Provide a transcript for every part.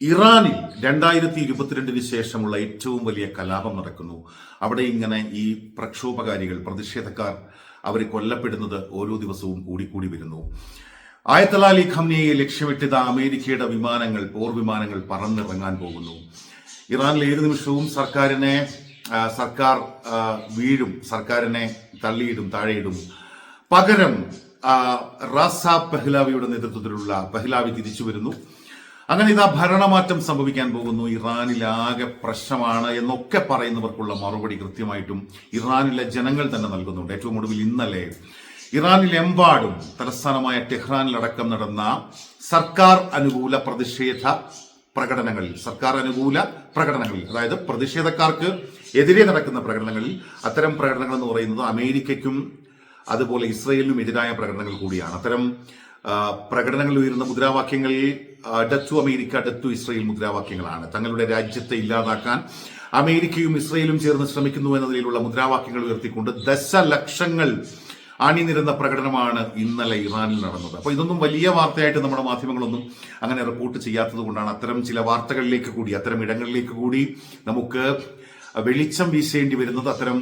ഇറാനിൽ രണ്ടായിരത്തി ഇരുപത്തിരണ്ടിന് ശേഷമുള്ള ഏറ്റവും വലിയ കലാപം നടക്കുന്നു. അവിടെ ഇങ്ങനെ ഈ പ്രക്ഷോഭകാരികൾ പ്രതിഷേധക്കാർ അവർ കൊല്ലപ്പെടുന്നത് ഓരോ ദിവസവും കൂടിക്കൂടി വരുന്നു. ആയത്തലാലി ഖംനിയെ ലക്ഷ്യമിട്ടിത അമേരിക്കയുടെ വിമാനങ്ങൾ പോർ വിമാനങ്ങൾ പറന്നിറങ്ങാൻ പോകുന്നു. ഇറാനിൽ ഏത് നിമിഷവും സർക്കാരിനെ സർക്കാർ വീഴും സർക്കാരിനെ തള്ളിയിടും താഴെയിടും. പകരം റാസ പെഹ്ലാവിയുടെ നേതൃത്വത്തിലുള്ള പെഹ്ലാവി തിരിച്ചു വരുന്നു. അങ്ങനെ ഇതാ ഭരണമാറ്റം സംഭവിക്കാൻ പോകുന്നു. ഇറാനിലാകെ പ്രശ്നമാണ് എന്നൊക്കെ പറയുന്നവർക്കുള്ള മറുപടി കൃത്യമായിട്ടും ഇറാനിലെ ജനങ്ങൾ തന്നെ നൽകുന്നുണ്ട്. ഏറ്റവും ഒടുവിൽ ഇന്നലെ ഇറാനിലെമ്പാടും തലസ്ഥാനമായ ടെഹ്റാനിലടക്കം നടന്ന സർക്കാർ അനുകൂല പ്രതിഷേധ പ്രകടനങ്ങളിൽ സർക്കാർ അനുകൂല പ്രകടനങ്ങളിൽ അതായത് പ്രതിഷേധക്കാർക്ക് എതിരെ നടക്കുന്ന പ്രകടനങ്ങളിൽ അത്തരം പ്രകടനങ്ങൾ എന്ന് പറയുന്നത് അമേരിക്കയ്ക്കും അതുപോലെ ഇസ്രയേലിനും എതിരായ പ്രകടനങ്ങൾ കൂടിയാണ്. അത്തരം പ്രകടനങ്ങളിൽ ഉയരുന്ന മുദ്രാവാക്യങ്ങളിൽ ടു അമേരിക്ക ടു ഇസ്രയേൽ മുദ്രാവാക്യങ്ങളാണ്. തങ്ങളുടെ രാജ്യത്തെ ഇല്ലാതാക്കാൻ അമേരിക്കയും ഇസ്രയേലും ചേർന്ന് ശ്രമിക്കുന്നു എന്ന നിലയിലുള്ള മുദ്രാവാക്യങ്ങൾ ഉയർത്തിക്കൊണ്ട് ദശലക്ഷങ്ങൾ അണിനിരുന്ന പ്രകടനമാണ് ഇന്നലെ ഇറാനിൽ നടന്നത്. അപ്പോൾ ഇതൊന്നും വലിയ വാർത്തയായിട്ട് നമ്മുടെ മാധ്യമങ്ങളൊന്നും അങ്ങനെ റിപ്പോർട്ട് ചെയ്യാത്തത് കൊണ്ടാണ് അത്തരം ചില വാർത്തകളിലേക്ക് കൂടി അത്തരം ഇടങ്ങളിലേക്ക് കൂടി നമുക്ക് വെളിച്ചം വീശേണ്ടി വരുന്നത് അത്തരം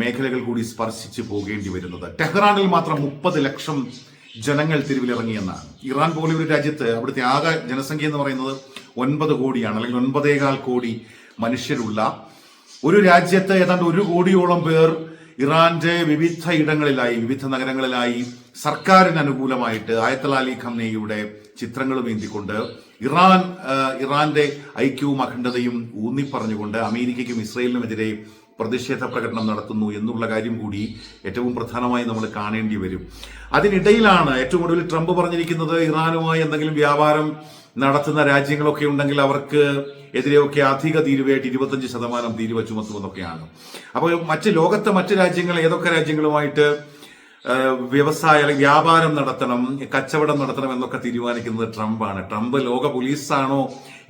മേഖലകൾ കൂടി സ്പർശിച്ചു പോകേണ്ടി വരുന്നത്. ടെഹ്റാനിൽ മാത്രം മുപ്പത് ലക്ഷം ജനങ്ങൾ തെരുവിലിറങ്ങിയെന്നാണ്. ഇറാൻ പോലെ ഒരു രാജ്യത്ത് അവിടുത്തെ ആകെ ജനസംഖ്യ എന്ന് പറയുന്നത് ഒൻപത് കോടിയാണ് അല്ലെങ്കിൽ ഒൻപതേകാൽ കോടി മനുഷ്യരുള്ള ഒരു രാജ്യത്ത് ഏതാണ്ട് ഒരു കോടിയോളം പേർ ഇറാന്റെ വിവിധ ഇടങ്ങളിലായി വിവിധ നഗരങ്ങളിലായി സർക്കാരിന് അനുകൂലമായിട്ട് ആയത്തലാലി ഖംനയുടെ ചിത്രങ്ങളും ഏന്തിക്കൊണ്ട് ഇറാൻ ഇറാന്റെ ഐക്യവും അഖണ്ഡതയും ഊന്നിപ്പറഞ്ഞുകൊണ്ട് അമേരിക്കയ്ക്കും ഇസ്രയേലിനുമെതിരെ പ്രതിഷേധ പ്രകടനം നടത്തുന്നു എന്നുള്ള കാര്യം കൂടി ഏറ്റവും പ്രധാനമായി നമ്മൾ കാണേണ്ടി വരും. അതിനിടയിലാണ് ഏറ്റവും ഒടുവിൽ ട്രംപ് പറഞ്ഞിരിക്കുന്നത് ഇറാനുമായി എന്തെങ്കിലും വ്യാപാരം നടത്തുന്ന രാജ്യങ്ങളൊക്കെ ഉണ്ടെങ്കിൽ അവർക്ക് എതിരെയൊക്കെ അധിക തീരുവയായിട്ട് ഇരുപത്തഞ്ച് ശതമാനം തീരുവ ചുമത്തുമെന്നൊക്കെയാണ്. അപ്പോൾ മറ്റ് ലോകത്തെ മറ്റ് രാജ്യങ്ങൾ ഏതൊക്കെ രാജ്യങ്ങളുമായിട്ട് വ്യവസായ അല്ലെങ്കിൽ വ്യാപാരം നടത്തണം കച്ചവടം നടത്തണം എന്നൊക്കെ തീരുമാനിക്കുന്നത് ട്രംപാണ്. ട്രംപ് ലോക പോലീസാണോ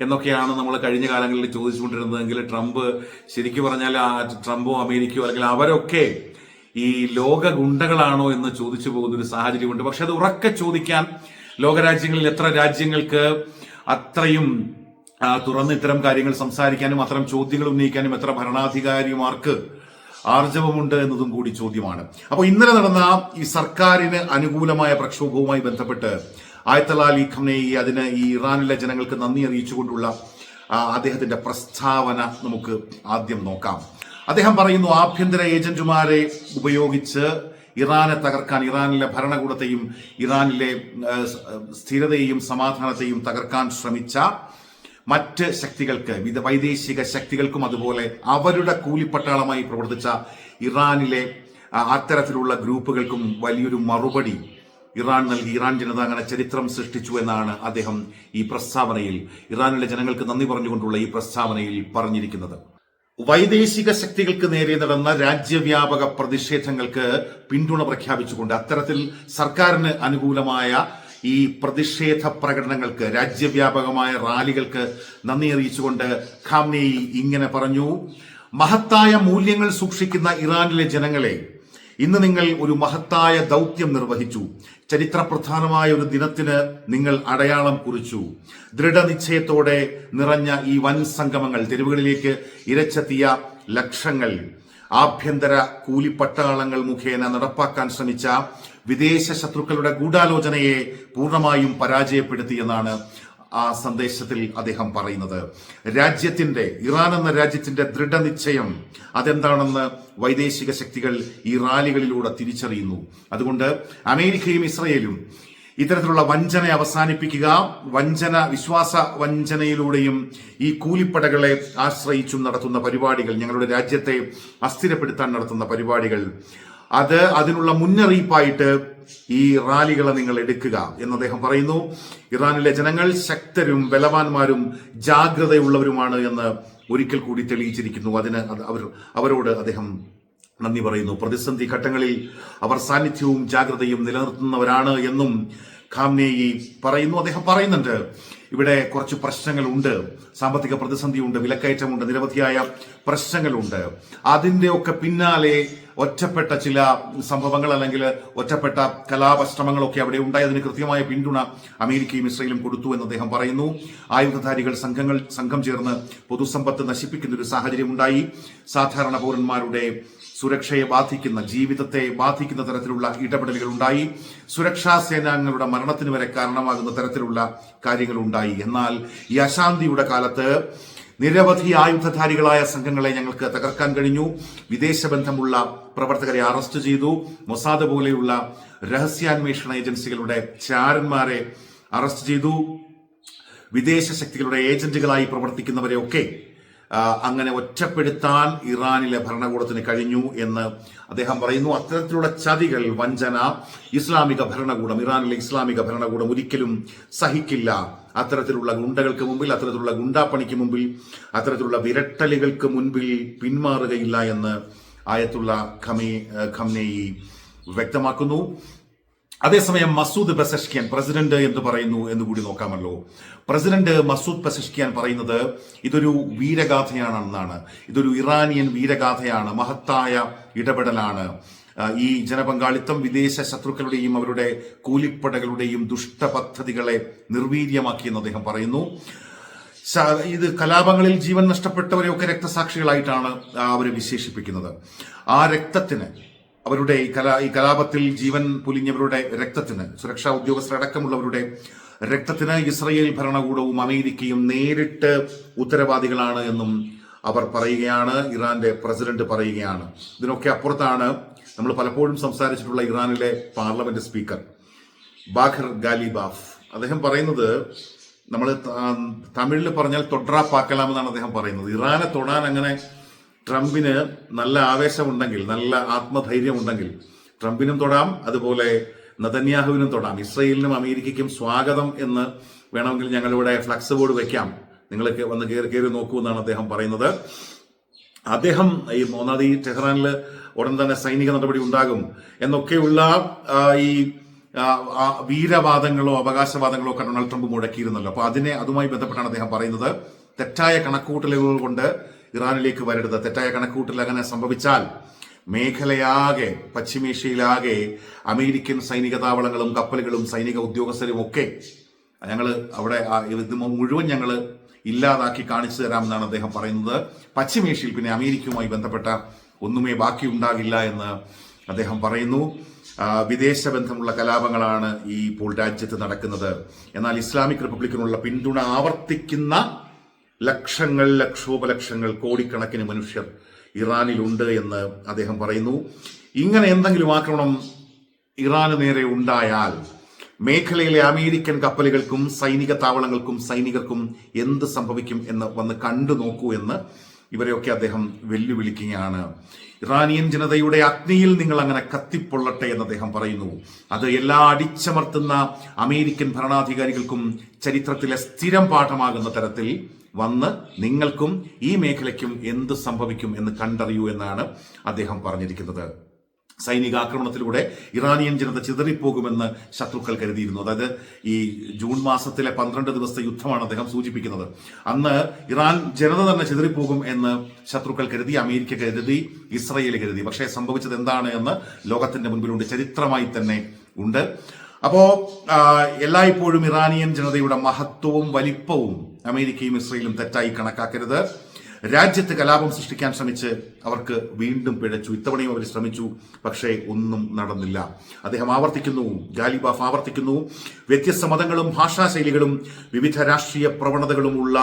എന്നൊക്കെയാണ് നമ്മൾ കഴിഞ്ഞ കാലങ്ങളിൽ ചോദിച്ചുകൊണ്ടിരുന്നതെങ്കിൽ ട്രംപ് ശരിക്കും പറഞ്ഞാൽ ട്രംപോ അമേരിക്കയോ അല്ലെങ്കിൽ അവരൊക്കെ ഈ ലോക ഗുണ്ടകളാണോ എന്ന് ചോദിച്ചു പോകുന്ന ഒരു സാഹചര്യമുണ്ട്. പക്ഷെ അത് ഉറക്കെ ചോദിക്കാൻ ലോകരാജ്യങ്ങളിൽ എത്ര രാജ്യങ്ങൾക്ക് അത്രയും തുറന്ന് ഇത്തരം കാര്യങ്ങൾ സംസാരിക്കാനും അത്തരം ചോദ്യങ്ങൾ ഉന്നയിക്കാനും എത്ര ഭരണാധികാരിമാർക്ക് ആർജവമുണ്ട് എന്നതും കൂടി ചോദ്യമാണ്. അപ്പോൾ ഇന്നലെ നടന്ന ഈ സർക്കാരിന് അനുകൂലമായ പ്രക്ഷോഭവുമായി ബന്ധപ്പെട്ട് ആയത്തലാലി ഖംനെയി അതിന് ഈ ഇറാനിലെ ജനങ്ങൾക്ക് നന്ദി അറിയിച്ചുകൊണ്ടുള്ള അദ്ദേഹത്തിന്റെ പ്രസ്താവന നമുക്ക് ആദ്യം നോക്കാം. അദ്ദേഹം പറയുന്നു ആഭ്യന്തര ഏജന്റുമാരെ ഉപയോഗിച്ച് ഇറാനെ തകർക്കാൻ ഇറാനിലെ ഭരണകൂടത്തെയും ഇറാനിലെ സ്ഥിരതയെയും സമാധാനത്തെയും തകർക്കാൻ ശ്രമിച്ച മറ്റ് ശക്തികൾക്ക് വിധ വൈദേശിക ശക്തികൾക്കും അതുപോലെ അവരുടെ കൂലിപ്പട്ടാളമായി പ്രവർത്തിച്ച ഇറാനിലെ അത്തരത്തിലുള്ള ഗ്രൂപ്പുകൾക്കും വലിയൊരു മറുപടി ഇറാൻ നൽകി ഇറാൻ ജനത അങ്ങനെ ചരിത്രം സൃഷ്ടിച്ചു എന്നാണ് അദ്ദേഹം ഈ പ്രസ്താവനയിൽ ഇറാനിലെ ജനങ്ങൾക്ക് നന്ദി പറഞ്ഞുകൊണ്ടുള്ള ഈ പ്രസ്താവനയിൽ പറഞ്ഞിരിക്കുന്നത്. വൈദേശിക ശക്തികൾക്ക് നേരെ നടന്ന രാജ്യവ്യാപക പ്രതിഷേധങ്ങൾക്ക് പിന്തുണ പ്രഖ്യാപിച്ചുകൊണ്ട് അത്തരത്തിൽ സർക്കാരിന് അനുകൂലമായ ഈ പ്രതിഷേധ പ്രകടനങ്ങൾക്ക് രാജ്യവ്യാപകമായ റാലികൾക്ക് നന്ദി അറിയിച്ചുകൊണ്ട് ഖാംനെയി ഇങ്ങനെ പറഞ്ഞു മഹത്തായ മൂല്യങ്ങൾ സൂക്ഷിക്കുന്ന ഇറാനിലെ ജനങ്ങളെ ഇന്ന് നിങ്ങൾ ഒരു മഹത്തായ ദൗത്യം നിർവഹിച്ചു. ചരിത്രപ്രധാനമായ ഒരു ദിനത്തിന് നിങ്ങൾ അടയാളം കുറിച്ചു. ദൃഢനിശ്ചയത്തോടെ നിറഞ്ഞ ഈ വൻ സംഗമങ്ങൾ തെരുവുകളിലേക്ക് ഇരച്ചെത്തിയ ലക്ഷങ്ങൾ ആഭ്യന്തര കൂലിപ്പട്ടാളങ്ങൾ മുഖേന നടപ്പാക്കാൻ ശ്രമിച്ച വിദേശ ശത്രുക്കളുടെ ഗൂഢാലോചനയെ പൂർണമായും പരാജയപ്പെടുത്തിയെന്നാണ് ആ സന്ദേശത്തിൽ അദ്ദേഹം പറയുന്നത്. രാജ്യത്തിന്റെ ഇറാൻ എന്ന രാജ്യത്തിന്റെ ദൃഢനിശ്ചയം അതെന്താണെന്ന് വൈദേശിക ശക്തികൾ ഈ റാലികളിലൂടെ തിരിച്ചറിയുന്നു. അതുകൊണ്ട് അമേരിക്കയും ഇസ്രയേലും ഇത്തരത്തിലുള്ള വഞ്ചന അവസാനിപ്പിക്കുക വഞ്ചന വിശ്വാസ വഞ്ചനയിലൂടെയും ഈ കൂലിപ്പടകളെ ആശ്രയിച്ചും നടത്തുന്ന പരിപാടികൾ ഞങ്ങളുടെ രാജ്യത്തെ അസ്ഥിരപ്പെടുത്താൻ നടത്തുന്ന പരിപാടികൾ അത് അതിനുള്ള മുന്നറിയിപ്പായിട്ട് ഈ റാലികളെ നിങ്ങൾ എടുക്കുക എന്ന് അദ്ദേഹം പറയുന്നു. ഇറാനിലെ ജനങ്ങൾ ശക്തരും ബലവാന്മാരും ജാഗ്രതയുള്ളവരുമാണ് എന്ന് ഒരിക്കൽ കൂടി തെളിയിച്ചിരിക്കുന്നു. അതിന് അവർ അവരോട് അദ്ദേഹം നന്ദി പറയുന്നു. പ്രതിസന്ധി ഘട്ടങ്ങളിൽ അവർ സാന്നിധ്യവും ജാഗ്രതയും നിലനിർത്തുന്നവരാണ് എന്നും ഖാംനേയി പറയുന്നു. അദ്ദേഹം പറയുന്നുണ്ട് ഇവിടെ കുറച്ച് പ്രശ്നങ്ങളുണ്ട്. സാമ്പത്തിക പ്രതിസന്ധിയുണ്ട് വിലക്കയറ്റമുണ്ട് നിരവധിയായ പ്രശ്നങ്ങളുണ്ട്. അതിന്റെ ഒക്കെ പിന്നാലെ ഒറ്റപ്പെട്ട ചില സംഭവങ്ങൾ അല്ലെങ്കിൽ ഒറ്റപ്പെട്ട കലാപശ്രമങ്ങളൊക്കെ അവിടെ ഉണ്ടായി. അതിന് കൃത്യമായ പിന്തുണ അമേരിക്കയും ഇസ്രയേലും കൊടുത്തു എന്ന് അദ്ദേഹം പറയുന്നു. ആയുധധാരികൾ സംഘങ്ങൾ സംഘം ചേർന്ന് പൊതുസമ്പത്ത് നശിപ്പിക്കുന്ന ഒരു സാഹചര്യം ഉണ്ടായി. സാധാരണ പൗരന്മാരുടെ സുരക്ഷയെ ബാധിക്കുന്ന ജീവിതത്തെ ബാധിക്കുന്ന തരത്തിലുള്ള ഇടപെടലുകൾ ഉണ്ടായി. സുരക്ഷാ സേനാംഗങ്ങളുടെ മരണത്തിന് വരെ കാരണമാകുന്ന തരത്തിലുള്ള കാര്യങ്ങൾ ഉണ്ടായി. എന്നാൽ ഈ അശാന്തിയുടെ കാലത്ത് നിരവധി ആയുധധാരികളായ സംഘങ്ങളെ ഞങ്ങൾക്ക് തകർക്കാൻ കഴിഞ്ഞു. വിദേശ ബന്ധമുള്ള പ്രവർത്തകരെ അറസ്റ്റ് ചെയ്തു. മൊസാദ് പോലെയുള്ള രഹസ്യാന്വേഷണ ഏജൻസികളുടെ ചാരന്മാരെ അറസ്റ്റ് ചെയ്തു. വിദേശ ശക്തികളുടെ ഏജന്റുകളായി പ്രവർത്തിക്കുന്നവരെ ഒക്കെ അങ്ങനെ ഒറ്റപ്പെടുത്താൻ ഇറാനിലെ ഭരണകൂടത്തിന് കഴിഞ്ഞു എന്ന് അദ്ദേഹം പറയുന്നു. അത്തരത്തിലുള്ള ചതികൾ വഞ്ചന ഇസ്ലാമിക ഭരണകൂടം ഇറാനിലെ ഇസ്ലാമിക ഭരണകൂടം ഒരിക്കലും സഹിക്കില്ല. അത്തരത്തിലുള്ള ഗുണ്ടകൾക്ക് മുമ്പിൽ അത്തരത്തിലുള്ള ഗുണ്ടാപ്പണിക്ക് മുമ്പിൽ അത്തരത്തിലുള്ള വിരട്ടലുകൾക്ക് മുൻപിൽ പിന്മാറുകയില്ല എന്ന് ആയത്തുള്ള ഖമേ ഖംനേയി വ്യക്തമാക്കുന്നു. അതേസമയം മസൂദ് പെസഷ്കിയാൻ പ്രസിഡന്റ് എന്ന് പറയുന്നു എന്ന് കൂടി നോക്കാമല്ലോ. പ്രസിഡന്റ് മസൂദ് പെസഷ്കിയാൻ പറയുന്നത് ഇതൊരു വീരഗാഥയാണെന്നാണ്. ഇതൊരു ഇറാനിയൻ വീരഗാഥയാണ്. മഹത്തായ ഇടപെടലാണ്. ഈ ജനപങ്കാളിത്തം വിദേശ ശത്രുക്കളുടെയും അവരുടെ കൂലിപ്പടകളുടെയും ദുഷ്ടപദ്ധതികളെ നിർവീര്യമാക്കിയെന്ന് അദ്ദേഹം പറയുന്നു. ഇത് കലാപങ്ങളിൽ ജീവൻ നഷ്ടപ്പെട്ടവരെയൊക്കെ രക്തസാക്ഷികളായിട്ടാണ് അവർ വിശേഷിപ്പിക്കുന്നത്. ആ രക്തത്തിന് അവരുടെ ഈ കലാ ഈ കലാപത്തിൽ ജീവൻ പൊലിഞ്ഞവരുടെ രക്തത്തിന് സുരക്ഷാ ഉദ്യോഗസ്ഥരടക്കമുള്ളവരുടെ രക്തത്തിന് ഇസ്രയേൽ ഭരണകൂടവും അമേരിക്കയും നേരിട്ട് ഉത്തരവാദികളാണ് എന്നും അവർ പറയുകയാണ് ഇറാന്റെ പ്രസിഡന്റ് പറയുകയാണ്. ഇതിനൊക്കെ അപ്പുറത്താണ് നമ്മൾ പലപ്പോഴും സംസാരിച്ചിട്ടുള്ള ഇറാനിലെ പാർലമെന്റ് സ്പീക്കർ ബാഖർ ഗാലിബാഫ്. അദ്ദേഹം പറയുന്നത് നമ്മൾ തമിഴിൽ പറഞ്ഞാൽ തൊട്രാ പാക്കലാം എന്നാണ് അദ്ദേഹം പറയുന്നത്. ഇറാനെ തൊടാൻ അങ്ങനെ ട്രംപിന് നല്ല ആവേശമുണ്ടെങ്കിൽ നല്ല ആത്മധൈര്യം ഉണ്ടെങ്കിൽ ട്രംപിനും തൊടാം അതുപോലെ നതന്യാഹുവിനും തൊടാം ഇസ്രയേലിനും അമേരിക്കയ്ക്കും സ്വാഗതം എന്ന് വേണമെങ്കിൽ ഞങ്ങളിവിടെ ഫ്ലക്സ് ബോർഡ് വെക്കാം. നിങ്ങൾക്ക് വന്ന് കയറി കയറി നോക്കൂ എന്നാണ് അദ്ദേഹം പറയുന്നത്. അദ്ദേഹം ഈ ഒന്നാമത് ഈ ടെഹ്റാനിൽ ഉടൻ തന്നെ സൈനിക നടപടി ഉണ്ടാകും എന്നൊക്കെയുള്ള ഈ വീരവാദങ്ങളോ അവകാശവാദങ്ങളോ ഒക്കെ ഡൊണാൾഡ് ട്രംപ് മുടക്കിയിരുന്നല്ലോ. അപ്പൊ അതിനെ അതുമായി ബന്ധപ്പെട്ടാണ് അദ്ദേഹം പറയുന്നത്. തെറ്റായ കണക്കൂട്ടലുകൾ കൊണ്ട് ഇറാനിലേക്ക് വരരുത്. തെറ്റായ കണക്കൂട്ടൽ അങ്ങനെ സംഭവിച്ചാൽ മേഖലയാകെ പശ്ചിമേഷ്യയിലാകെ അമേരിക്കൻ സൈനിക താവളങ്ങളും കപ്പലുകളും സൈനിക ഉദ്യോഗസ്ഥരും ഒക്കെ ഞങ്ങൾ അവിടെ ഇത് മുഴുവൻ ഞങ്ങൾ ഇല്ലാതാക്കി കാണിച്ചു തരാമെന്നാണ് അദ്ദേഹം പറയുന്നത്. പശ്ചിമേഷ്യയിൽ പിന്നെ അമേരിക്കയുമായി ബന്ധപ്പെട്ട ഒന്നുമേ ബാക്കിയുണ്ടാകില്ല എന്ന് അദ്ദേഹം പറയുന്നു. വിദേശ ബന്ധമുള്ള കലാപങ്ങളാണ് ഈ ഇപ്പോൾ രാജ്യത്ത് നടക്കുന്നത്. എന്നാൽ ഇസ്ലാമിക് റിപ്പബ്ലിക്കിനുള്ള പിന്തുണ ആവർത്തിക്കുന്ന ലക്ഷങ്ങൾ ലക്ഷോപലക്ഷങ്ങൾ കോടിക്കണക്കിന് മനുഷ്യർ ഇറാനിലുണ്ട് എന്ന് അദ്ദേഹം പറയുന്നു. ഇങ്ങനെ എന്തെങ്കിലും ആക്രമണം ഇറാന് നേരെ ഉണ്ടായാൽ മേഖലയിലെ അമേരിക്കൻ കപ്പലുകൾക്കും സൈനിക താവളങ്ങൾക്കും സൈനികർക്കും എന്ത് സംഭവിക്കും എന്ന് വന്ന് കണ്ടു നോക്കൂ എന്ന് ഇവരെയൊക്കെ അദ്ദേഹം വെല്ലുവിളിക്കുകയാണ്. ഇറാനിയൻ ജനതയുടെ അഗ്നിയിൽ നിങ്ങൾ അങ്ങനെ കത്തിപ്പൊള്ളട്ടെ എന്ന് അദ്ദേഹം പറയുന്നു. അത് എല്ലാ അടിച്ചമർത്തുന്ന അമേരിക്കൻ ഭരണാധികാരികൾക്കും ചരിത്രത്തിലെ സ്ഥിരം പാഠമാകുന്ന തരത്തിൽ വന്ന് നിങ്ങൾക്കും ഈ മേഖലയ്ക്കും എന്ത് സംഭവിക്കും എന്ന് കണ്ടറിയൂ എന്നാണ് അദ്ദേഹം പറഞ്ഞിരിക്കുന്നത്. സൈനികാക്രമണത്തിലൂടെ ഇറാനിയൻ ജനത ചിതറിപ്പോകുമെന്ന് ശത്രുക്കൾ കരുതിയിരുന്നു. അതായത് ഈ ജൂൺ മാസത്തിലെ പന്ത്രണ്ട് ദിവസത്തെ യുദ്ധമാണ് അദ്ദേഹം സൂചിപ്പിക്കുന്നത്. അന്ന് ഇറാൻ ജനത തന്നെ ചിതറിപ്പോകും എന്ന് ശത്രുക്കൾ കരുതി അമേരിക്ക കരുതി ഇസ്രയേൽ കരുതി. പക്ഷേ സംഭവിച്ചത് എന്താണ് എന്ന് ലോകത്തിന്റെ മുൻപിലുണ്ട്. ചരിത്രമായി തന്നെ ഉണ്ട്. അപ്പോ എല്ലായ്പ്പോഴും ഇറാനിയൻ ജനതയുടെ മഹത്വവും വലിപ്പവും അമേരിക്കയും ഇസ്രയേലും തെറ്റായി കണക്കാക്കരുത്. രാജ്യത്ത് കലാപം സൃഷ്ടിക്കാൻ ശ്രമിച്ച് അവർക്ക് വീണ്ടും പിഴച്ചു. ഇത്തവണയും അവർ ശ്രമിച്ചു പക്ഷേ ഒന്നും നടന്നില്ല. അദ്ദേഹം ആവർത്തിക്കുന്നു ഗാലിബാഫ് ആവർത്തിക്കുന്നു. വ്യത്യസ്ത മതങ്ങളും ഭാഷാശൈലികളും വിവിധ രാഷ്ട്രീയ പ്രവണതകളുമുള്ള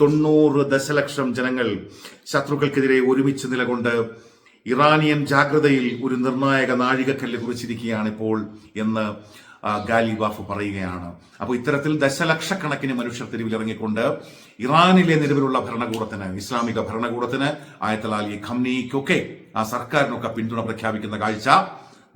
തൊണ്ണൂറ് ദശലക്ഷം ജനങ്ങൾ ശത്രുക്കൾക്കെതിരെ ഒരുമിച്ച് നിലകൊണ്ട് ഇറാനിയൻ ജാഗ്രതയിൽ ഒരു നിർണായക നാഴികക്കല്ല് കുറിച്ചിരിക്കുകയാണിപ്പോൾ എന്ന് ഗാലിബാഫ് പറയുകയാണ്. അപ്പോൾ ഇത്തരത്തിൽ ദശലക്ഷക്കണക്കിന് മനുഷ്യർ തെരുവിലിറങ്ങിക്കൊണ്ട് ഇറാനിലെ നിലവിലുള്ള ഭരണകൂടത്തിന് ഇസ്ലാമിക ഭരണകൂടത്തിന് ആയത്തലാലി ഖംനിക്കൊക്കെ ആ സർക്കാരിനൊക്കെ പിന്തുണ പ്രഖ്യാപിക്കുന്ന കാഴ്ച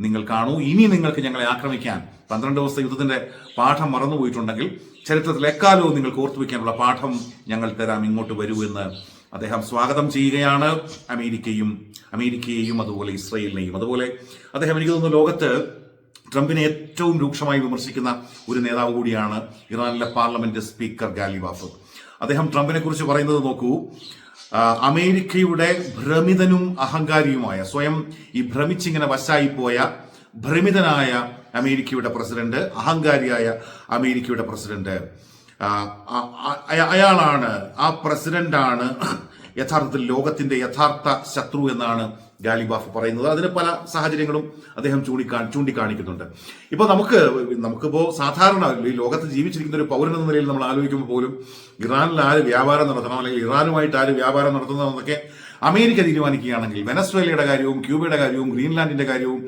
നിങ്ങൾ കാണൂ. ഇനി നിങ്ങൾക്ക് ഞങ്ങളെ ആക്രമിക്കാൻ പന്ത്രണ്ട് ദിവസത്തെ യുദ്ധത്തിന്റെ പാഠം മറന്നുപോയിട്ടുണ്ടെങ്കിൽ ചരിത്രത്തിൽ എക്കാലവും നിങ്ങൾക്ക് ഓർത്തുവെക്കാനുള്ള പാഠം ഞങ്ങൾ തരാം. ഇങ്ങോട്ട് വരൂ എന്ന് അദ്ദേഹം സ്വാഗതം ചെയ്യുകയാണ് അമേരിക്കയും അമേരിക്കയെയും അതുപോലെ ഇസ്രയേലിനെയും. അതുപോലെ അദ്ദേഹം എനിക്ക് തോന്നുന്നു ലോകത്ത് ട്രംപിനെ ഏറ്റവും രൂക്ഷമായി വിമർശിക്കുന്ന ഒരു നേതാവ് കൂടിയാണ് ഇറാനിലെ പാർലമെന്റ് സ്പീക്കർ ഗാലിബാഫ് അദ്ദേഹം ട്രംപിനെ കുറിച്ച് പറയുന്നത് നോക്കൂ. അമേരിക്കയുടെ ഭ്രമിതനും അഹങ്കാരിയുമായ സ്വയം ഈ ഭ്രമിച്ചിങ്ങനെ വശായി പോയ ഭ്രമിതനായ അമേരിക്കയുടെ പ്രസിഡന്റ് അഹങ്കാരിയായ അമേരിക്കയുടെ പ്രസിഡന്റ് അയാളാണ് ആ പ്രസിഡന്റാണ് യഥാർത്ഥത്തിൽ ലോകത്തിന്റെ യഥാർത്ഥ ശത്രു എന്നാണ് ഗാലിബാഫ് പറയുന്നത്. അതിന് പല സാഹചര്യങ്ങളും അദ്ദേഹം ചൂണ്ടിക്കാ ചൂണ്ടിക്കാണിക്കുന്നുണ്ട്. ഇപ്പോൾ നമുക്ക് നമുക്കിപ്പോൾ സാധാരണ ഈ ലോകത്ത് ജീവിച്ചിരിക്കുന്ന ഒരു പൗരൻ എന്ന നിലയിൽ നമ്മൾ ആലോചിക്കുമ്പോൾ പോലും ഇറാനിൽ ആര് വ്യാപാരം നടത്തണം അല്ലെങ്കിൽ ഇറാനുമായിട്ട് ആര് വ്യാപാരം നടത്തണം എന്നൊക്കെ അമേരിക്ക തീരുമാനിക്കുകയാണെങ്കിൽ വെനസ്വേലയുടെ കാര്യവും ക്യൂബയുടെ കാര്യവും ഗ്രീൻലാൻഡിന്റെ കാര്യവും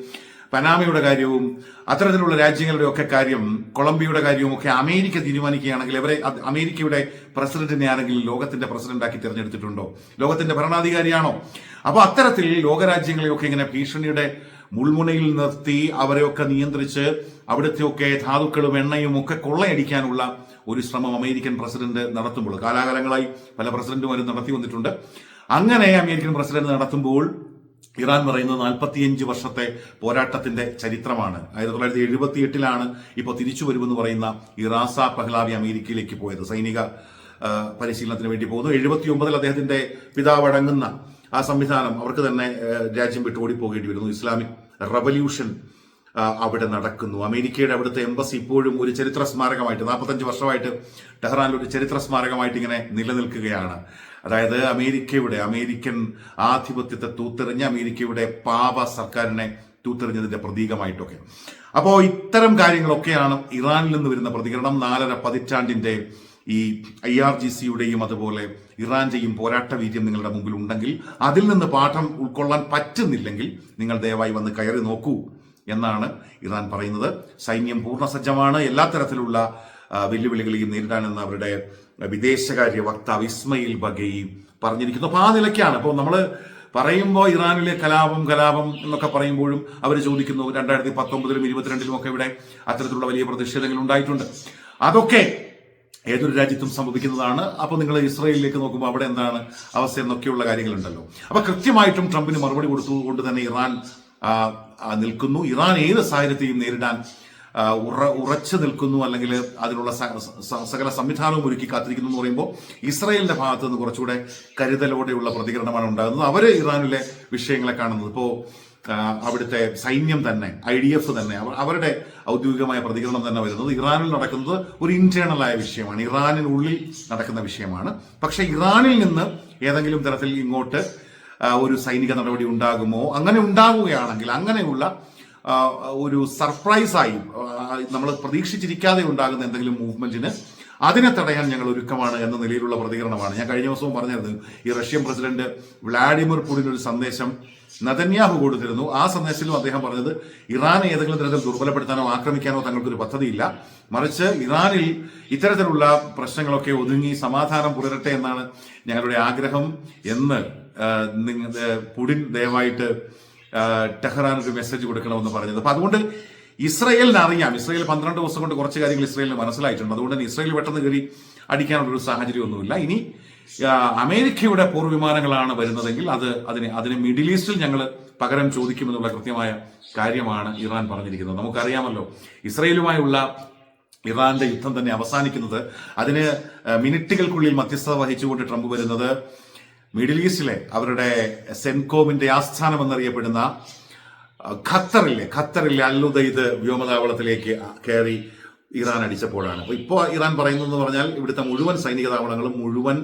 പനാമയുടെ കാര്യവും അത്തരത്തിലുള്ള രാജ്യങ്ങളുടെ ഒക്കെ കാര്യം കൊളംബിയയുടെ കാര്യവും ഒക്കെ അമേരിക്ക തീരുമാനിക്കുകയാണെങ്കിൽ ഇവരെ അമേരിക്കയുടെ പ്രസിഡന്റിനെ ആണെങ്കിൽ ലോകത്തിന്റെ പ്രസിഡന്റാക്കി തിരഞ്ഞെടുത്തിട്ടുണ്ടോ? ലോകത്തിന്റെ ഭരണാധികാരിയാണോ? അപ്പോൾ അത്തരത്തിൽ ലോകരാജ്യങ്ങളെയൊക്കെ ഇങ്ങനെ ഭീഷണിയുടെ മുൾമുനയിൽ നിർത്തി അവരെയൊക്കെ നിയന്ത്രിച്ച് അവിടുത്തെയൊക്കെ ധാതുക്കളും എണ്ണയും ഒക്കെ കൊള്ളയടിക്കാനുള്ള ഒരു ശ്രമം അമേരിക്കൻ പ്രസിഡന്റ് നടത്തുമ്പോൾ കാലാകാലങ്ങളായി പല പ്രസിഡന്റുമാരും നടത്തി വന്നിട്ടുണ്ട് അങ്ങനെ അമേരിക്കൻ പ്രസിഡന്റ് നടത്തുമ്പോൾ ഇറാൻ പറയുന്നത് നാൽപ്പത്തിയഞ്ച് വർഷത്തെ പോരാട്ടത്തിന്റെ ചരിത്രമാണ്. ആയിരത്തി തൊള്ളായിരത്തി എഴുപത്തി എട്ടിലാണ് ഇപ്പോൾ തിരിച്ചു വരുമെന്ന് പറയുന്ന ഇറാസ പഹ്ലാവി അമേരിക്കയിലേക്ക് പോയത്. സൈനിക പരിശീലനത്തിന് വേണ്ടി പോകുന്നു. എഴുപത്തി ഒമ്പതിൽ അദ്ദേഹത്തിന്റെ പിതാവ് അടങ്ങുന്ന ആ സംവിധാനം അവർക്ക് തന്നെ രാജ്യം വിട്ട് ഓടിപ്പോകേണ്ടി വരുന്നു. ഇസ്ലാമിക് റവല്യൂഷൻ അവിടെ നടക്കുന്നു. അമേരിക്കയുടെ അവിടുത്തെ എംബസി ഇപ്പോഴും ഒരു ചരിത്ര സ്മാരകമായിട്ട് നാൽപ്പത്തഞ്ച് വർഷമായിട്ട് ടെഹ്റാനിൽ ഒരു ചരിത്ര സ്മാരകമായിട്ട് ഇങ്ങനെ നിലനിൽക്കുകയാണ്. അതായത് അമേരിക്കയുടെ അമേരിക്കൻ ആധിപത്യത്തെ തൂത്തെറിഞ്ഞ അമേരിക്കയുടെ പാപ സർക്കാരിനെ തൂത്തെറിഞ്ഞതിന്റെ പ്രതീകമായിട്ടൊക്കെ. അപ്പോൾ ഇത്തരം കാര്യങ്ങളൊക്കെയാണ് ഇറാനിൽ നിന്ന് വരുന്ന പ്രതികരണം. നാലര പതിറ്റാണ്ടിന്റെ ഈ ഐ ആർ ജി സിയുടെയും അതുപോലെ ഇറാന്റെയും പോരാട്ട വീര്യം നിങ്ങളുടെ മുമ്പിൽ ഉണ്ടെങ്കിൽ അതിൽ നിന്ന് പാഠം ഉൾക്കൊള്ളാൻ പറ്റുന്നില്ലെങ്കിൽ നിങ്ങൾ ദയവായി വന്ന് കയറി നോക്കൂ എന്നാണ് ഇറാൻ പറയുന്നത്. സൈന്യം പൂർണസജ്ജമാണ്. എല്ലാ തരത്തിലുള്ള വെല്ലുവിളികളെയും നേരിടാനെന്ന് അവരുടെ വിദേശകാര്യ വക്താവ് ഇസ്മയിൽ ബഗയി പറഞ്ഞിരിക്കുന്നു. അപ്പൊ ആ നിലയ്ക്കാണ്. അപ്പോൾ നമ്മൾ പറയുമ്പോൾ ഇറാനിലെ കലാപം കലാപം എന്നൊക്കെ പറയുമ്പോഴും അവർ ചോദിക്കുന്നു. രണ്ടായിരത്തി പത്തൊമ്പതിലും ഇരുപത്തിരണ്ടിലും ഒക്കെ ഇവിടെ അത്തരത്തിലുള്ള വലിയ പ്രതിഷേധങ്ങൾ ഉണ്ടായിട്ടുണ്ട്. അതൊക്കെ ഏതൊരു രാജ്യത്തും സംഭവിക്കുന്നതാണ്. അപ്പോൾ നിങ്ങൾ ഇസ്രയേലിലേക്ക് നോക്കുമ്പോൾ അവിടെ എന്താണ് അവസ്ഥ എന്നൊക്കെയുള്ള കാര്യങ്ങളുണ്ടല്ലോ. അപ്പൊ കൃത്യമായിട്ടും ട്രംപിന് മറുപടി കൊടുത്തുകൊണ്ട് തന്നെ ഇറാൻ നിൽക്കുന്നു. ഇറാൻ ഏത് സാഹചര്യത്തെയും നേരിടാൻ ഉറ ഉറച്ചു നിൽക്കുന്നു അല്ലെങ്കിൽ അതിനുള്ള സകല സംവിധാനവും ഒരുക്കി കാത്തിരിക്കുന്നു എന്ന് പറയുമ്പോൾ ഇസ്രയേലിന്റെ ഭാഗത്ത് നിന്ന് കുറച്ചുകൂടെ കരുതലോടെയുള്ള പ്രതികരണമാണ് ഉണ്ടാകുന്നത്. അവർ ഇറാനിലെ വിഷയങ്ങളെ കാണുന്നത്. ഇപ്പോൾ അവിടുത്തെ സൈന്യം തന്നെ ഐ ഡി എഫ് തന്നെ അവരുടെ ഔദ്യോഗികമായ പ്രതികരണം തന്നെ വരുന്നത് ഇറാനിൽ നടക്കുന്നത് ഒരു ഇന്റേണലായ വിഷയമാണ്. ഇറാനിനുള്ളിൽ നടക്കുന്ന വിഷയമാണ്. പക്ഷെ ഇറാനിൽ നിന്ന് ഏതെങ്കിലും തരത്തിൽ ഇങ്ങോട്ട് ഒരു സൈനിക നടപടി ഉണ്ടാകുമോ? അങ്ങനെ ഉണ്ടാകുകയാണെങ്കിൽ അങ്ങനെയുള്ള ഒരു സർപ്രൈസായി നമ്മൾ പ്രതീക്ഷിച്ചിരിക്കാതെ ഉണ്ടാകുന്ന എന്തെങ്കിലും മൂവ്മെന്റിന് അതിനെ തടയാൻ ഞങ്ങൾ ഒരുക്കമാണ് എന്ന നിലയിലുള്ള പ്രതികരണമാണ്. ഞാൻ കഴിഞ്ഞ ദിവസവും പറഞ്ഞിരുന്നു ഈ റഷ്യൻ പ്രസിഡന്റ് വ്ളാഡിമിർ പുടിൻ ഒരു സന്ദേശം നതന്യാഹു കൊടുത്തിരുന്നു. ആ സന്ദേശത്തിലും അദ്ദേഹം പറഞ്ഞത് ഇറാൻ ഏതെങ്കിലും തരത്തിൽ ദുർബലപ്പെടുത്താനോ ആക്രമിക്കാനോ തങ്ങൾക്കൊരു പദ്ധതിയില്ല. മറിച്ച് ഇറാനിൽ ഇത്തരത്തിലുള്ള പ്രശ്നങ്ങളൊക്കെ ഒതുങ്ങി സമാധാനം പുലരട്ടെ എന്നാണ് ഞങ്ങളുടെ ആഗ്രഹം എന്ന് പുടിൻ ദയവായിട്ട് ടെഹ്റാൻ ഒരു മെസ്സേജ് കൊടുക്കണമെന്ന് പറഞ്ഞത്. അപ്പൊ അതുകൊണ്ട് ഇസ്രയേലിന് അറിയാം. ഇസ്രയേൽ പന്ത്രണ്ട് ദിവസം കൊണ്ട് കുറച്ച് കാര്യങ്ങൾ ഇസ്രയേലിന് മനസ്സിലായിട്ടുണ്ട്. അതുകൊണ്ട് തന്നെ ഇസ്രയേൽ പെട്ടെന്ന് കയറി അടിക്കാനുള്ള ഒരു സാഹചര്യമൊന്നുമില്ല. ഇനി അമേരിക്കയുടെ പോർവിമാനങ്ങളാണ് വരുന്നതെങ്കിൽ അത് അതിന് അതിന് മിഡിൽ ഈസ്റ്റിൽ ഞങ്ങൾ പകരം ചോദിക്കുമെന്നുള്ള കൃത്യമായ കാര്യമാണ് ഇറാൻ പറഞ്ഞിരിക്കുന്നത്. നമുക്കറിയാമല്ലോ ഇസ്രയേലുമായുള്ള ഇറാന്റെ യുദ്ധം തന്നെ അവസാനിക്കുന്നത്. അതിന് മിനിറ്റുകൾക്കുള്ളിൽ മധ്യസ്ഥത വഹിച്ചുകൊണ്ട് ട്രംപ് വരുന്നത് മിഡിൽ ഈസ്റ്റിലെ അവരുടെ സെൻകോമിന്റെ ആസ്ഥാനം എന്നറിയപ്പെടുന്ന ഖത്തറിലെ ഖത്തറിലെ അല്ലുദൈദ് വ്യോമതാവളത്തിലേക്ക് കയറി ഇറാൻ അടിച്ചപ്പോഴാണ്. അപ്പൊ ഇപ്പോൾ ഇറാൻ പറയുന്നതെന്ന് പറഞ്ഞാൽ ഇവിടുത്തെ മുഴുവൻ സൈനിക താവളങ്ങളും മുഴുവൻ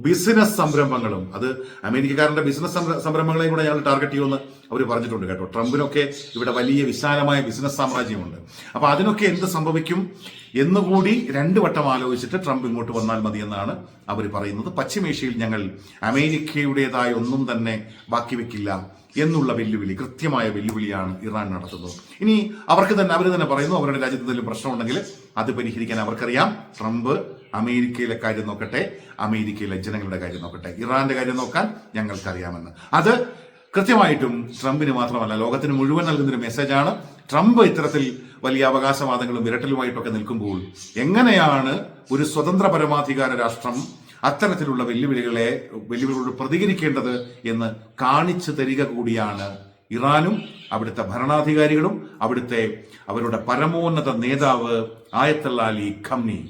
ബിസിനസ് സംരംഭങ്ങളും. അത് അമേരിക്കക്കാരന്റെ ബിസിനസ് സംര- സംരംഭങ്ങളെയും കൂടെ ഞങ്ങൾ ടാർഗറ്റ് ചെയ്യുമെന്ന് അവർ പറഞ്ഞിട്ടുണ്ട് കേട്ടോ. ട്രംപിനൊക്കെ ഇവിടെ വലിയ വിശാലമായ ബിസിനസ് സാമ്രാജ്യമുണ്ട്. അപ്പൊ അതിനൊക്കെ എന്ത് സംഭവിക്കും എന്നുകൂടി രണ്ടു വട്ടം ആലോചിച്ചിട്ട് ട്രംപ് ഇങ്ങോട്ട് വന്നാൽ മതിയെന്നാണ് അവർ പറയുന്നത്. പശ്ചിമേഷ്യയിൽ ഞങ്ങൾ അമേരിക്കയുടേതായ ഒന്നും തന്നെ ബാക്കി വെക്കില്ല എന്നുള്ള വെല്ലുവിളി കൃത്യമായ വെല്ലുവിളിയാണ് ഇറാൻ നടത്തുന്നത്. ഇനി അവർക്ക് തന്നെ അവർ തന്നെ പറയുന്നു അവരുടെ രാജ്യത്ത് എന്തെങ്കിലും പ്രശ്നമുണ്ടെങ്കിൽ അത് പരിഹരിക്കാൻ അവർക്കറിയാം. ട്രംപ് അമേരിക്കയിലെ കാര്യം നോക്കട്ടെ അമേരിക്കയിലെ ജനങ്ങളുടെ കാര്യം നോക്കട്ടെ ഇറാന്റെ കാര്യം നോക്കാൻ ഞങ്ങൾക്കറിയാമെന്ന്. അത് കൃത്യമായിട്ടും ട്രംപിന് മാത്രമല്ല ലോകത്തിന് മുഴുവൻ നൽകുന്നൊരു മെസ്സേജാണ്. ട്രംപ് ഇത്തരത്തിൽ വലിയ അവകാശവാദങ്ങളും വിരട്ടലുമായിട്ടൊക്കെ നിൽക്കുമ്പോൾ എങ്ങനെയാണ് ഒരു സ്വതന്ത്ര പരമാധികാര രാഷ്ട്രം അത്തരത്തിലുള്ള വെല്ലുവിളികളെ വെല്ലുവിളികളോട് പ്രതികരിക്കേണ്ടത് എന്ന് കാണിച്ചു തരിക കൂടിയാണ് ഇറാനും അവിടുത്തെ ഭരണാധികാരികളും അവിടുത്തെ അവരുടെ പരമോന്നത നേതാവ് ആയത്തല്ലാലി ഖംനി.